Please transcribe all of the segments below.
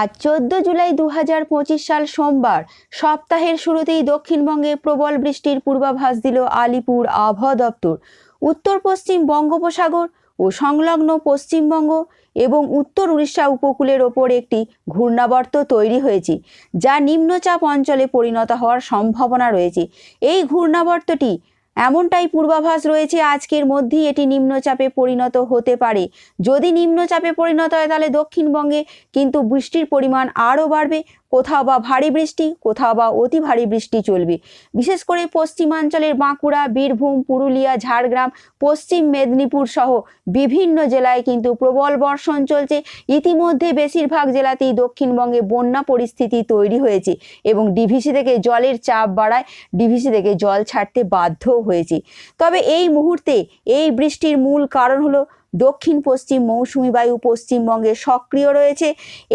আজ চোদ্দ জুলাই দু হাজার পঁচিশ সাল সোমবার সপ্তাহের শুরুতেই দক্ষিণবঙ্গে প্রবল বৃষ্টির পূর্বাভাস দিল আলিপুর আবহাওয়া দপ্তর। উত্তর পশ্চিম বঙ্গোপসাগর ও সংলগ্ন পশ্চিমবঙ্গ এবং উত্তর উড়িষ্যা উপকূলের ওপর একটি ঘূর্ণাবর্ত তৈরি হয়েছে, যা নিম্নচাপ অঞ্চলে পরিণত হওয়ার সম্ভাবনা রয়েছে। এই ঘূর্ণাবর্তটি এমনটাই পূর্বাভাস রয়েছে আজকের মধ্যেই। এটি নিম্নচাপে পরিণত হতে পারে। যদি নিম্নচাপে পরিণত হয়, তাহলে দক্ষিণবঙ্গে কিন্তু বৃষ্টির পরিমাণ আরও বাড়বে। কোথাও বা ভারী বৃষ্টি, কোথাও বা অতি ভারী বৃষ্টি চলবে। বিশেষ করে পশ্চিমাঞ্চলের বাঁকুড়া, বীরভূম, পুরুলিয়া, ঝাড়গ্রাম, পশ্চিম মেদিনীপুর সহ বিভিন্ন জেলায় কিন্তু প্রবল বর্ষণ চলছে। ইতিমধ্যে বেশিরভাগ জেলাতেই দক্ষিণবঙ্গে বন্যা পরিস্থিতি তৈরি হয়েছে এবং ডিভিসি থেকে জলের চাপ বাড়ায় ডিভিসি থেকে জল ছাড়তে বাধ্যও হয়েছে। তবে এই মুহূর্তে এই বৃষ্টির মূল কারণ হলো দক্ষিণ পশ্চিম মৌসুমি বায়ু পশ্চিমবঙ্গে সক্রিয় রয়েছে।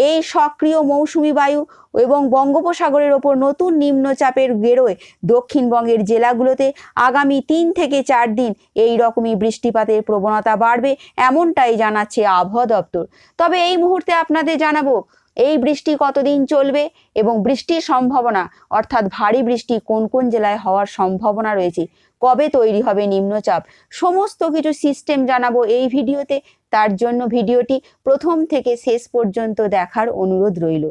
এই সক্রিয় মৌসুমি বায়ু এবং বঙ্গোপসাগরের ওপর নতুন নিম্নচাপের গেরোয় দক্ষিণবঙ্গের জেলাগুলোতে আগামী তিন থেকে চার দিন এই রকমই বৃষ্টিপাতের প্রবণতা বাড়বে, এমনটাই জানাচ্ছে আবহাওয়া দপ্তর। তবে এই মুহূর্তে আপনাদের জানাব এই বৃষ্টি কতদিন চলবে এবং বৃষ্টির সম্ভাবনা, অর্থাৎ ভারী বৃষ্টি কোন কোন জেলায় হওয়ার সম্ভাবনা রয়েছে, কবে তৈরি হবে নিম্নচাপ, সমস্ত কিছু সিস্টেম জানাব এই ভিডিওতে। তার জন্য ভিডিওটি প্রথম থেকে শেষ পর্যন্ত দেখার অনুরোধ রইল।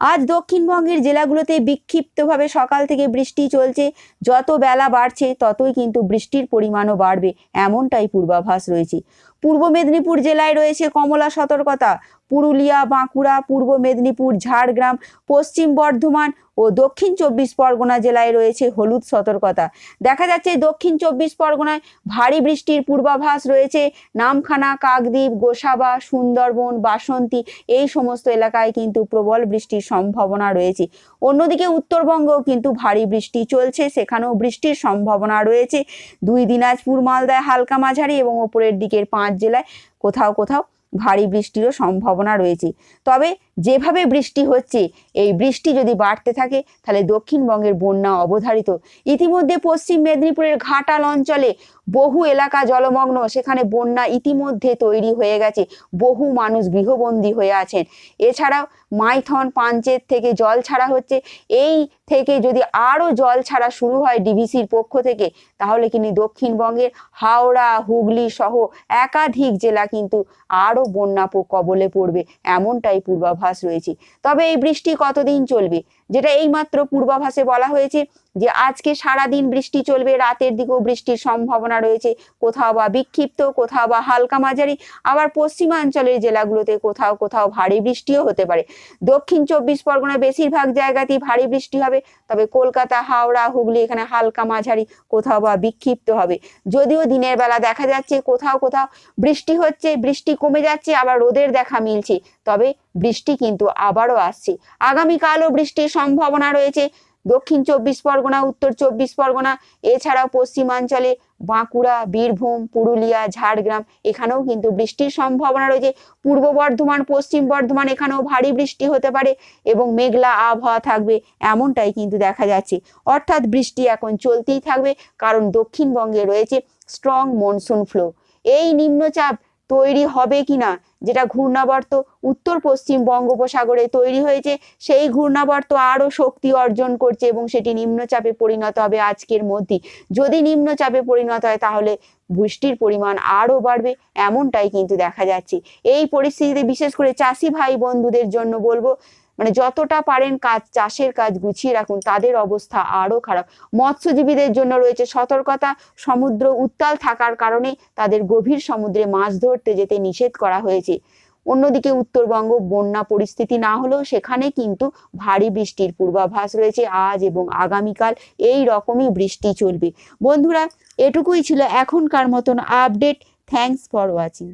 আজ দক্ষিণবঙ্গের জেলাগুলোতে বিক্ষিপ্তভাবে সকাল থেকে বৃষ্টি চলছে, যত বেলা বাড়ছে ততই কিন্তু বৃষ্টির পরিমাণও বাড়বে, এমনটাই পূর্বাভাস রয়েছে। পূর্ব মেদিনীপুর জেলায় রয়েছে কমলা সতর্কতা। পুরুলিয়া, বাঁকুড়া, পূর্ব মেদিনীপুর, ঝাড়গ্রাম, পশ্চিম বর্ধমান ও দক্ষিণ চব্বিশ পরগনা জেলায় রয়েছে হলুদ সতর্কতা। দেখা যাচ্ছে দক্ষিণ চব্বিশ পরগনায় ভারী বৃষ্টির পূর্বাভাস রয়েছে। নামখানা, কাকদ্বীপ, গোসাবা, সুন্দরবন, বাসন্তী এই সমস্ত এলাকায় কিন্তু প্রবল বৃষ্টির সম্ভাবনা রয়েছে। অন্যদিকে উত্তরবঙ্গও কিন্তু ভারী বৃষ্টি চলছে, সেখানেও বৃষ্টির সম্ভাবনা রয়েছে। দুই দিনাজপুর, মালদায় হালকা মাঝারি এবং ওপরের দিকের পাঁচ জেলায় কোথাও কোথাও ভারী বৃষ্টিরও সম্ভাবনা রয়েছে। তবে যেভাবে বৃষ্টি হচ্ছে, এই বৃষ্টি যদি বাড়তে থাকে, তাহলে দক্ষিণবঙ্গের বন্যা অবধারিত। ইতিমধ্যে পশ্চিম মেদিনীপুরের ঘাটাল অঞ্চলে বহু এলাকা জলমগ্ন, সেখানে বন্যা ইতিমধ্যে তৈরি হয়ে গেছে। বহু মানুষ গৃহবন্দী হয়ে আছেন। এছাড়াও মাইথন পাঞ্চেত থেকে জল ছাড়া হচ্ছে। এই থেকে যদি আরও জল ছাড়া শুরু হয় ডিভিসির পক্ষ থেকে, তাহলে কিন্তু দক্ষিণবঙ্গের হাওড়া, হুগলি সহ একাধিক জেলা কিন্তু আরও বন্যা কবলে পড়বে। এমনটাই পূর্বাভাস রয়েছে। তবে এই বৃষ্টি কতদিন চলবে? যেটা এইমাত্র পূর্বাভাসে বলা হয়েছে যে আজকে সারাদিন বৃষ্টি চলবে, রাতের দিকেও বৃষ্টির সম্ভাবনা রয়েছে। কোথাও বা বিক্ষিপ্ত, কোথাও বা হালকা মাঝারি, আবার পশ্চিমাঞ্চলের জেলাগুলোতে কোথাও কোথাও ভারী বৃষ্টিও হতে পারে। দক্ষিণ চব্বিশ পরগনায় বেশিরভাগ জায়গাতেই ভারী বৃষ্টি হবে, তবে কলকাতা, হাওড়া, হুগলি এখানে হালকা মাঝারি, কোথাও বা বিক্ষিপ্ত হবে। যদিও দিনের বেলা দেখা যাচ্ছে কোথাও কোথাও বৃষ্টি হচ্ছে, বৃষ্টি কমে যাচ্ছে, আবার রোদের দেখা মিলছে, তবে বৃষ্টি কিন্তু আবারও আসছে। আগামীকালও বৃষ্টির সম্ভাবনা রয়েছে। দক্ষিণ চব্বিশ পরগনা, উত্তর চব্বিশ পরগনা, এছাড়াও পশ্চিমাঞ্চলে বাঁকুড়া, বীরভূম, পুরুলিয়া, ঝাড়গ্রাম, এখানেও কিন্তু বৃষ্টির সম্ভাবনা রয়েছে। পূর্ব বর্ধমান, পশ্চিম বর্ধমান, এখানেও ভারী বৃষ্টি হতে পারে এবং মেঘলা আবহাওয়া থাকবে এমনটাই কিন্তু দেখা যাচ্ছে। অর্থাৎ বৃষ্টি এখন চলতেই থাকবে, কারণ দক্ষিণবঙ্গে রয়েছে স্ট্রং মনসুন ফ্লো এই নিম্নচাপ তৈরি হবে কিনা? যেটা ঘূর্ণাবর্ত উত্তর পশ্চিম বঙ্গোপসাগরে তৈরি হয়েছে, সেই ঘূর্ণাবর্ত আরও শক্তি অর্জন করছে এবং সেটি নিম্নচাপে পরিণত হবে আজকের মধ্যে। যদি নিম্নচাপে পরিণত হয়, তাহলে বৃষ্টির পরিমাণ আরও বাড়বে, এমনটাই কিন্তু দেখা যাচ্ছে। এই পরিস্থিতিতে বিশেষ করে চাষি ভাই বন্ধুদের জন্য বলব মানে যতটা পারেন কাজ, চাষের কাজ গুছিয়ে রাখুন, তাদের অবস্থা আরও খারাপ। মৎস্যজীবীদের জন্য রয়েছে সতর্কতা, সমুদ্র উত্তাল থাকার কারণে তাদের গভীর সমুদ্রে মাছ ধরতে যেতে নিষেধ করা হয়েছে। অন্যদিকে উত্তরবঙ্গ বন্যা পরিস্থিতি না হলেও সেখানে কিন্তু ভারী বৃষ্টির পূর্বাভাস রয়েছে আজ এবং আগামীকাল। এই রকমই বৃষ্টি চলবে। বন্ধুরা, এটুকুই ছিল এখনকার মতন আপডেট। Thanks for watching